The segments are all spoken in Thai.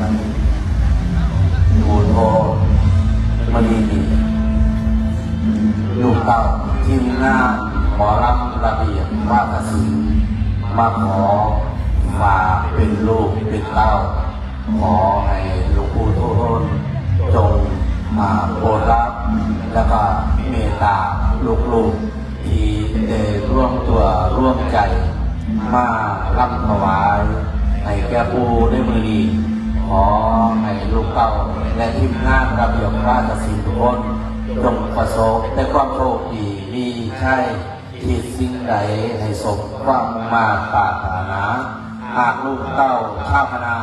กัานระเบียบราชศิลป์ทุกคนจงประสบแต่ความโชคดีมีใช่ที่สิ่งใดให้สมความมาปรารถนาหากลูกเต้าข้าพนา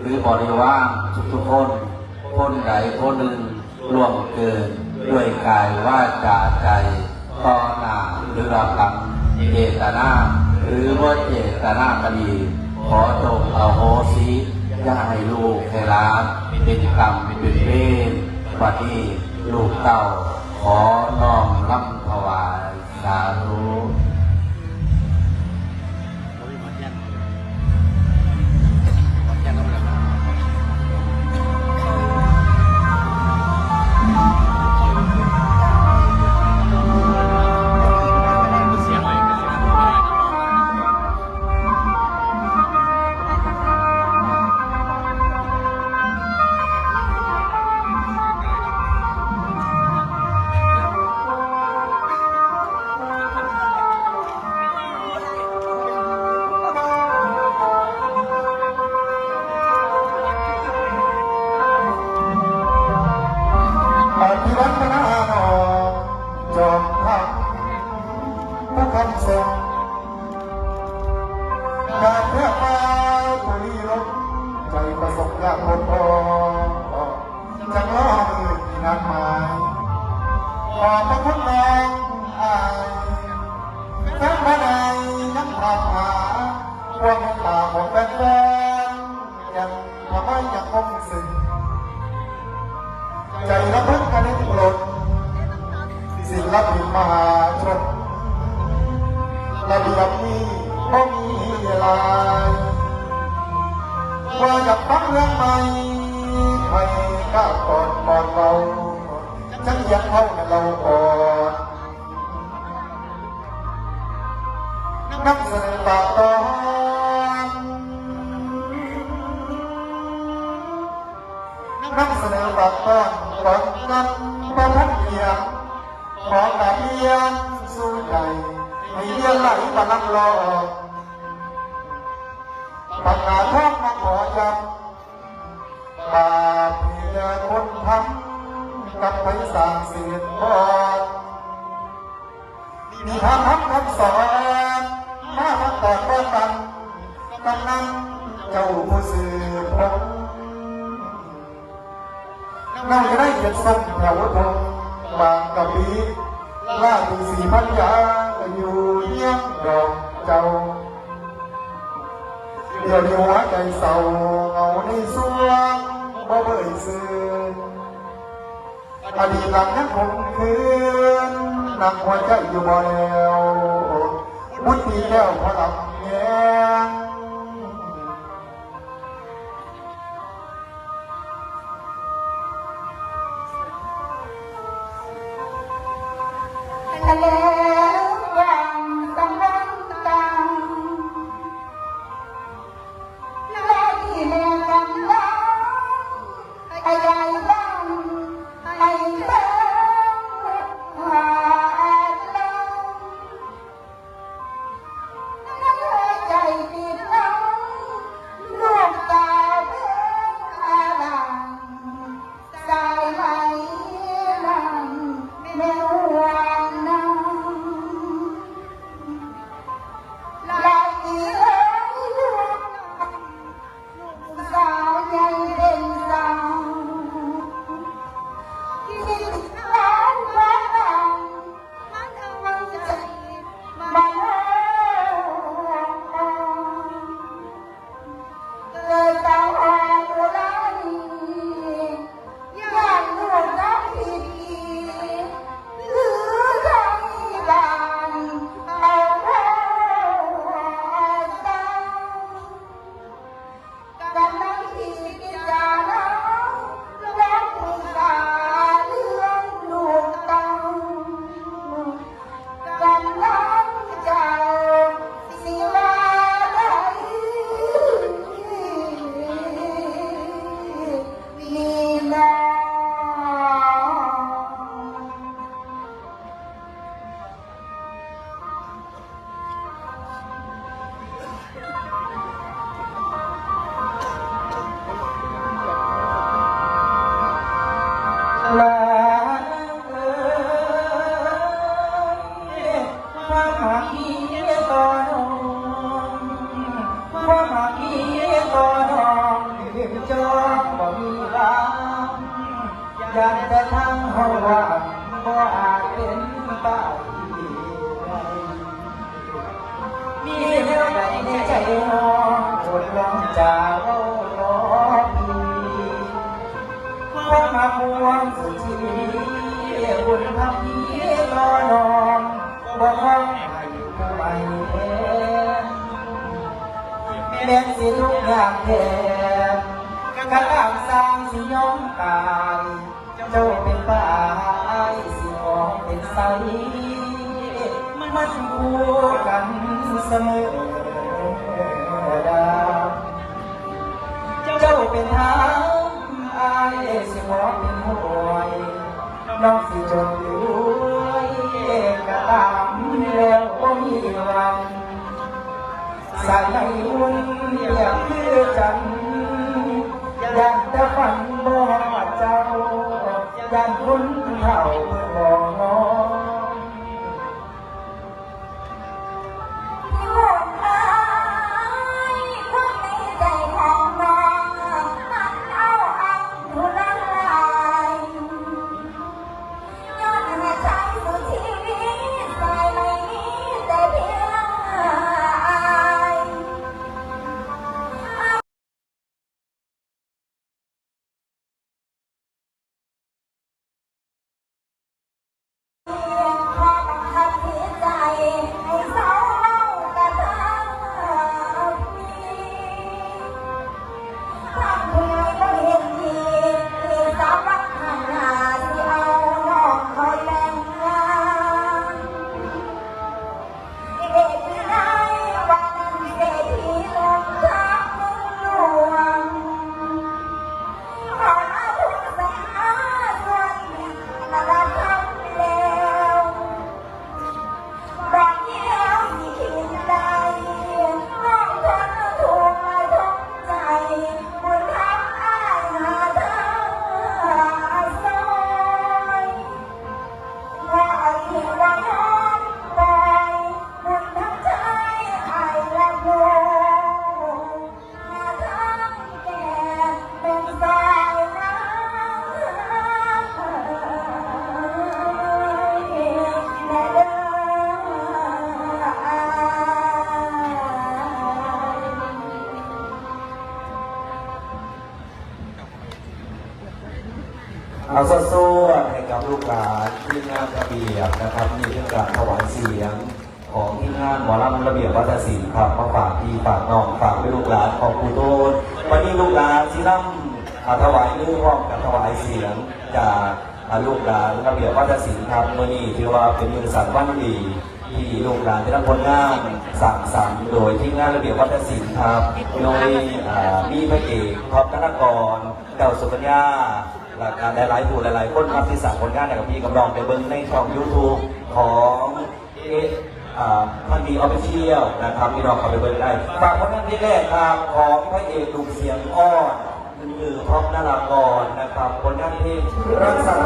หรือบริวารทุกๆคนคนใดคนหนึ่งล่วงเกินด้วยกายว่าจาใจต่อหน้าหรือรับหลังเจตนาหรือว่าเจตนาคดีขอจงเอาโหสิอย่าให้ลูกให้ล้านเป็นกรรมเป็นเวร วันนี้ลูกเต้าขอน้อมรับถวายสาธุ ให้ยังคงซึ้งใจระเบิดกันในหล่นศิลปินมหาชนระเบียบนี้ก็มีลายว่าอยากฟังเรื่องใหม่ใครก็ก่อนก่อนเราฉันยากเข้าในเราก่อนนำเสนอปากตอ อปากต้นก่อนนั้นประทับเพียงขอกาเรียนสู้ใจให้เรียนไหลมาลังรอปัญหาท้องมาขอย้ำบาปเพียคนทำกับไปสร้างเสียบอนมีทางทำคำสอนมาพักก่อนว่ากันกำนันเจ้าผู้สืบพง เราจะได้เห็นทรงแถวทองบางกะปีล่าถึงสี่พันยาอยู่เยี่ยงดอกเจ้าเดี๋ยวนี้หัวใจเศร้าเงาในสวงบ่เบื่อซื่นอดีตหลังนั้นคงคืนหนักหัวใจอยู่บ่แล้วบุญดีแล้วพอหลับแงง นอคนลองจากเว้าล้อพีความมาพวงสุชีบุญทำพีรอนองบ่คองให้ผู้ใหม่แม้สิทุกอย่างแทนกระตามสร้างสิยอมตายเจ้าเป็นป่าไอ้สิมองเป็นใสมันคู่กันเสมอ ดา เจ้าเป็นทางอายสิมองเป็นหวยน้องสิจนด้วยกระตามแล้วก็มีวันสายในอุ่นเรียกคือจันอยากจะฝันบ่เจ้าอยากคุณเท่าเพื่อบอกน้อ เอาสู้ๆให้กับลูกหลานที่งานระเบียบนะครับมีเรื่องการถวายเสียง ของที่งานหมอลำระเบียบวัฒนศิลป์ครับมาฝากพี่ฝากน้องฝากไปลูกหลานของครูโตนวันนี้ลูกหลานที่นำอ่าถวายเรื่องพร้อมกับถวายเสียงจากลูกหลานระเบียบวัฒนศิลป์ครับเมื่อนี้ถือว่าเป็นมือสันวันดีที่ลูกหลานได้รับผลงานสั่งสรรค์โดยที่งานระเบียบวัฒนศิลป์ครับ โดยอ่ามีพระเอกท็อปธนกรเก่าสุกัญญา หลักการหลายๆผู้หลายๆคนครับที่สั่งผลงานให้กับพี่กำลองไปเบิ้งในช่อง YouTube ของเออ่ามันมีออฟฟิเชียลนะครับพี่น้องเข้าไปเบิ้งได้ฝากผลงานที่แรกครับของพระเอกลูกเสียงอ้อนคือท็อมนารากรนะครับผลงานเพลงรักษา